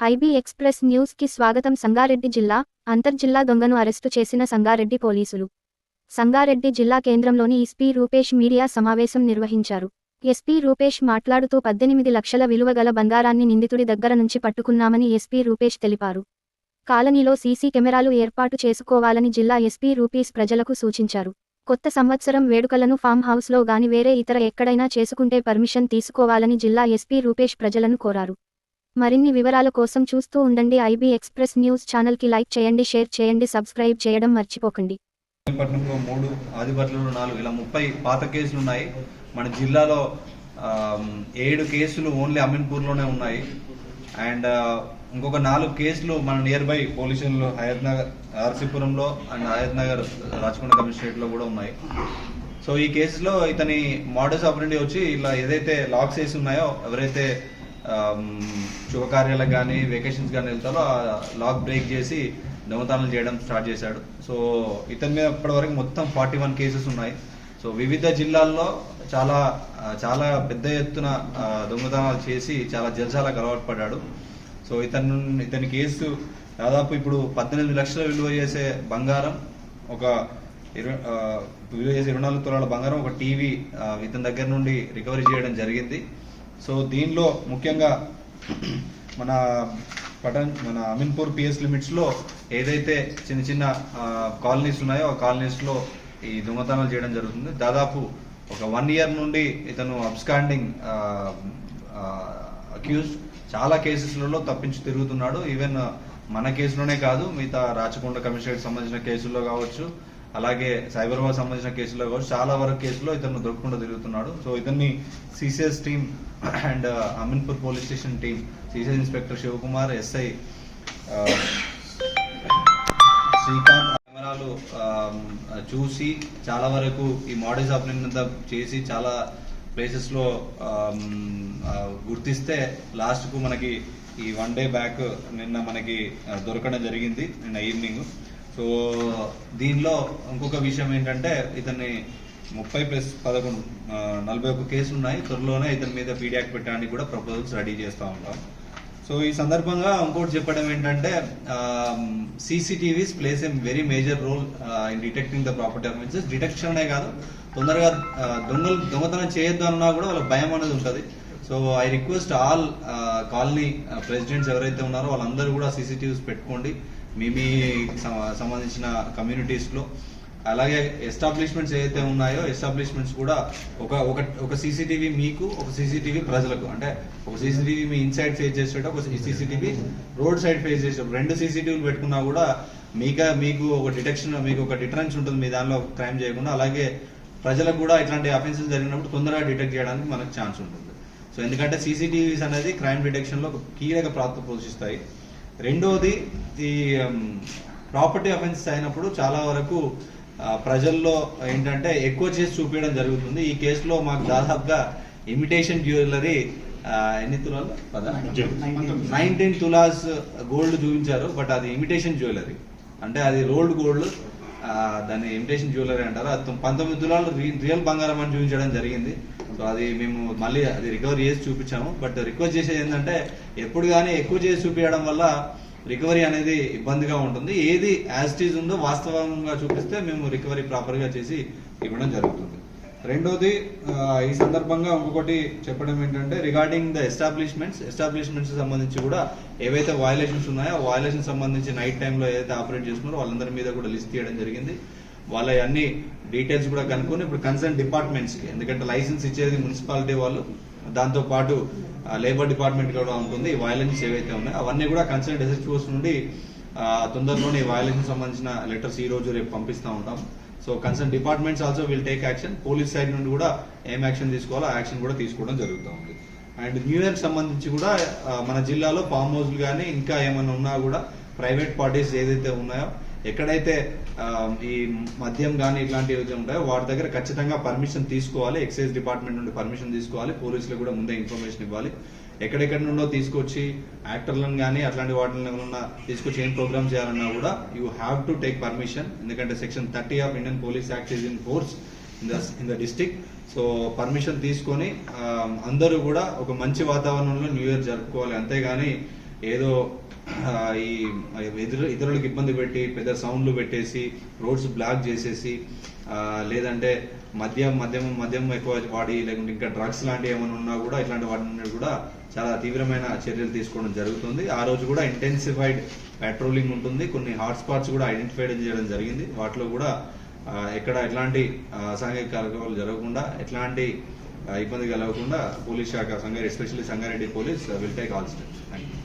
IB express న్యూస్కి స్వాగతం. సంగారెడ్డి జిల్లా అంతర్జిల్లా దొంగను అరెస్టు చేసిన సంగారెడ్డి పోలీసులు. సంగారెడ్డి జిల్లా కేంద్రంలోని ఎస్పీ రూపేష్ మీడియా సమావేశం నిర్వహించారు. ఎస్పీ రూపేష్ మాట్లాడుతూ పద్దెనిమిది లక్షల విలువ గల బంగారాన్ని నిందితుడి దగ్గర నుంచి పట్టుకున్నామని ఎస్పీ రూపేష్ తెలిపారు. కాలనీలో సీసీ కెమెరాలు ఏర్పాటు చేసుకోవాలని జిల్లా ఎస్పీ రూపీస్ ప్రజలకు సూచించారు. కొత్త సంవత్సరం వేడుకలను ఫామ్ హౌస్లో గాని వేరే ఇతర ఎక్కడైనా చేసుకుంటే పర్మిషన్ తీసుకోవాలని జిల్లా ఎస్పీ రూపేష్ ప్రజలను కోరారు. మరిన్ని వివరాల కోసం చూస్తూ ఉండండి ఐబీ ఎక్స్ప్రెస్ న్యూస్ ఛానల్కి లైక్ చేయండి షేర్ చేయండి సబ్స్క్రైబ్ చేయడం మర్చిపోకండి. పట్నంలో మూడు ఆదిపట్నంలో నాలుగు ఇలా ముప్పై పాత కేసులు ఉన్నాయి. మన జిల్లాలో ఏడు కేసులు ఓన్లీ అమీన్పూర్లోనే ఉన్నాయి. అండ్ ఇంకొక నాలుగు కేసులు మన నియర్ బై పోలీసులు హయత్ నగర్ ఆర్సీపురంలో అండ్ హయత్ నగర్ రాచకొండ కమిషనరేట్లో కూడా ఉన్నాయి. సో ఈ కేసులో ఇతని మోడల్స్ ఆపరేటివ్ వచ్చి ఇలా ఏదైతే లాక్స్ వేసి ఉన్నాయో ఎవరైతే శుభకార్యాలకు కానీ వెకేషన్స్ కానీ వెళ్తారో ఆ లాక్ బ్రేక్ చేసి దొంగతనాలు చేయడం స్టార్ట్ చేశాడు. సో ఇతని మీద ఇప్పటివరకు మొత్తం ఫార్టీ వన్ కేసెస్ ఉన్నాయి. సో వివిధ జిల్లాల్లో చాలా చాలా పెద్ద ఎత్తున దొంగతనాలు చేసి చాలా జల్సాలకు అలవాటు పడ్డాడు. సో ఇతను ఇతని కేసు దాదాపు ఇప్పుడు పద్దెనిమిది లక్షల విలువ చేసే బంగారం ఒక ఇరవై విలువ చేసే ఇరవై నాలుగు తులాల బంగారం ఒక టీవీ ఇతని దగ్గర నుండి రికవరీ చేయడం జరిగింది. సో దీనిలో ముఖ్యంగా మన పటన్ మన అమీన్పూర్ పిఎస్ లిమిట్స్లో ఏదైతే చిన్న చిన్న కాలనీస్ ఉన్నాయో ఆ కాలనీస్లో ఈ దొంగతనాలు చేయడం జరుగుతుంది. దాదాపు ఒక వన్ ఇయర్ నుండి ఇతను అబ్స్కాండింగ్ అక్యూజ్ చాలా కేసెస్లలో తప్పించి తిరుగుతున్నాడు. ఈవెన్ మన కేసులోనే కాదు మిగతా రాచకొండ కమిషనరేట్ సంబంధించిన కేసుల్లో కావచ్చు. అలాగే సైబరాబాద్ సంబంధించిన కేసుల్లో కూడా చాలా వరకు కేసులో ఇతను దొరకకుండా తిరుగుతున్నాడు. సో ఇతన్ని CCS team and uh, Aminpur police station team CCS inspector Shivakumar SI uh, Srikanth కెమెరాలు um, చూసి చాలా వరకు ఈ మోడల్స్ ఆపరేషన్ చేసి చాలా ప్లేసెస్లో um, uh, గుర్తిస్తే లాస్ట్కు మనకి ఈ వన్ డే బ్యాక్ నిన్న మనకి దొరకడం జరిగింది నిన్న ఈవినింగ్. సో దీనిలో ఇంకొక విషయం ఏంటంటే ఇతన్ని ముప్పై ప్లస్ పదకొండు నలభై ఒక్క కేసులు ఉన్నాయి. త్వరలోనే ఇతని మీద పీడియాక్ పెట్టడానికి కూడా ప్రపోజల్స్ రెడీ చేస్తూ ఉంటాం. సో ఈ సందర్భంగా ఇంకోటి చెప్పడం ఏంటంటే CCTVs plays a very major role in detecting the property offences డిటెక్షనే కాదు తొందరగా దొంగలు దొంగతనం చేయొద్దు అన్నా కూడా వాళ్ళ భయం అనేది ఉంటుంది. So I request all colony presidents ఎవరైతే ఉన్నారో వాళ్ళందరూ కూడా సీసీటీవీస్ పెట్టుకోండి. మీ మీ సంబంధించిన కమ్యూనిటీస్లో. అలాగే ఎస్టాబ్లిష్మెంట్స్ ఏదైతే ఉన్నాయో ఎస్టాబ్లిష్మెంట్స్ కూడా ఒక ఒక ఒక సీసీటీవీ మీకు ఒక సీసీటీవీ ప్రజలకు. అంటే ఒక సీసీటీవీ మీ ఇన్సైడ్ ఫేస్ చేసేటప్పుడు ఒక సీసీటీవీ రోడ్ సైడ్ ఫేస్ చేసేటప్పుడు రెండు సీసీటీవీలు పెట్టుకున్నా కూడా మీక మీకు ఒక డిటెక్షన్ మీకు ఒక డిటరెన్స్ ఉంటుంది మీ దానిలో క్రైమ్ చేయకుండా. అలాగే ప్రజలకు కూడా ఇట్లాంటి అఫెన్సెస్ జరిగినప్పుడు తొందరగా డిటెక్ట్ చేయడానికి మనకు ఛాన్స్ ఉంటుంది. సో ఎందుకంటే సీసీటీవీస్ అనేది క్రైమ్ డిటెక్షన్లో ఒక కీలక పాత్ర పోషిస్తాయి. రెండోది ఈ ప్రాపర్టీ అఫెన్సెస్ అయినప్పుడు చాలా వరకు ప్రజల్లో ఏంటంటే ఎక్కువ చేసి చూపించడం జరుగుతుంది. ఈ కేసులో మాకు దాదాపుగా ఇమిటేషన్ జ్యువెలరీ ఎన్ని తులాలు? నైన్టీన్. తులాస్ గోల్డ్ చూపించారు బట్ అది ఇమిటేషన్ జ్యువెలరీ అంటే అది రోల్డ్ గోల్డ్. దాన్ని ఇమిటేషన్ జ్యువెలరీ అంటారు. అది పంతొమ్మిది తులాలు రి- రియల్ బంగారం అని చూపించడం జరిగింది. సో అది మేము మళ్ళీ అది రికవరీ చేసి చూపించాము. బట్ రిక్వెస్ట్ చేసేది ఏంటంటే ఎప్పుడు కానీ ఎక్కువ చేసి చూపించడం వల్ల రికవరీ అనేది ఇబ్బందిగా ఉంటుంది. ఏది యాజ్ ఇట్ ఈజ్ ఉందో వాస్తవంగా చూపిస్తే మేము రికవరీ ప్రాపర్గా చేసి ఇవ్వడం జరుగుతుంది. రెండోది ఈ సందర్భంగా ఇంకొకటి చెప్పడం ఏంటంటే రిగార్డింగ్ ద ఎస్టాబ్లిష్మెంట్స్ ఎస్టాబ్లిష్మెంట్స్ సంబంధించి కూడా ఏవైతే వయలేషన్స్ ఉన్నాయో ఆ వయలేషన్ సంబంధించి నైట్ టైంలో ఏదైతే ఆపరేట్ చేస్తున్నారో వాళ్ళందరి మీద కూడా లిస్ట్ తీయడం జరిగింది. వాళ్ళ అన్ని డీటెయిల్స్ కూడా కనుక్కొని ఇప్పుడు కన్సర్న్ డిపార్ట్మెంట్స్కి ఎందుకంటే లైసెన్స్ ఇచ్చేది మున్సిపాలిటీ వాళ్ళు దాంతో పాటు లేబర్ డిపార్ట్మెంట్ కూడా ఉంటుంది వయలెన్స్ ఏవైతే ఉన్నాయో అవన్నీ కూడా కన్సర్న్ ఎస్హెచ్ఓస్ నుండి తొందరలోనే వయలెన్స్ సంబంధించిన లెటర్స్ ఈ రోజు రేపు పంపిస్తూ ఉంటాం. So concern departments also will take action police side నుండి కూడా ఏం యాక్షన్ తీసుకోవాలో యాక్షన్ కూడా తీసుకోవడం జరుగుతూ ఉంది. అండ్ న్యూ ఇయర్ సంబంధించి కూడా మన జిల్లాలో ఫామ్ హౌస్లు కానీ ఇంకా ఏమైనా ఉన్నా కూడా ప్రైవేట్ పార్టీస్ ఏదైతే ఉన్నాయో ఎక్కడైతే ఈ మద్యం కానీ ఇట్లాంటివి ఉంటాయో వాటి దగ్గర ఖచ్చితంగా పర్మిషన్ తీసుకోవాలి. ఎక్సైజ్ డిపార్ట్మెంట్ నుండి పర్మిషన్ తీసుకోవాలి. పోలీసులకు కూడా ముందే ఇన్ఫర్మేషన్ ఇవ్వాలి. ఎక్కడెక్కడ నుండో తీసుకొచ్చి యాక్టర్లను కానీ అట్లాంటి వాటిని ఉన్న తీసుకొచ్చి ఏం ప్రోగ్రామ్ చేయాలన్నా కూడా you have to take permission. ఎందుకంటే section thirty of Indian police act is in force in the in the district so permission తీసుకొని అందరూ కూడా ఒక మంచి వాతావరణంలో న్యూ ఇయర్ జరుపుకోవాలి. అంతేగాని ఏదో ఈ ఇతరులకు ఇబ్బంది పెట్టి పెద్ద సౌండ్లు పెట్టేసి రోడ్స్ బ్లాక్ చేసేసి లేదంటే మద్యం మద్యం మద్యం ఎక్కువ వాడి లేకుంటే ఇంకా డ్రగ్స్ లాంటివి ఏమైనా ఉన్నా కూడా ఇట్లాంటి వాటిని కూడా చాలా తీవ్రమైన చర్యలు తీసుకోవడం జరుగుతుంది. ఆ రోజు కూడా ఇంటెన్సిఫైడ్ పెట్రోలింగ్ ఉంటుంది. కొన్ని హాట్స్పాట్స్ కూడా ఐడెంటిఫై చేయడం జరిగింది. వాటిలో కూడా ఎక్కడ ఎట్లాంటి అసాంఘిక కార్యక్రమాలు జరగకుండా ఎట్లాంటి ఇబ్బంది కలగకుండా పోలీస్ శాఖ Sangareddy especially Sangareddy police will take all steps thank you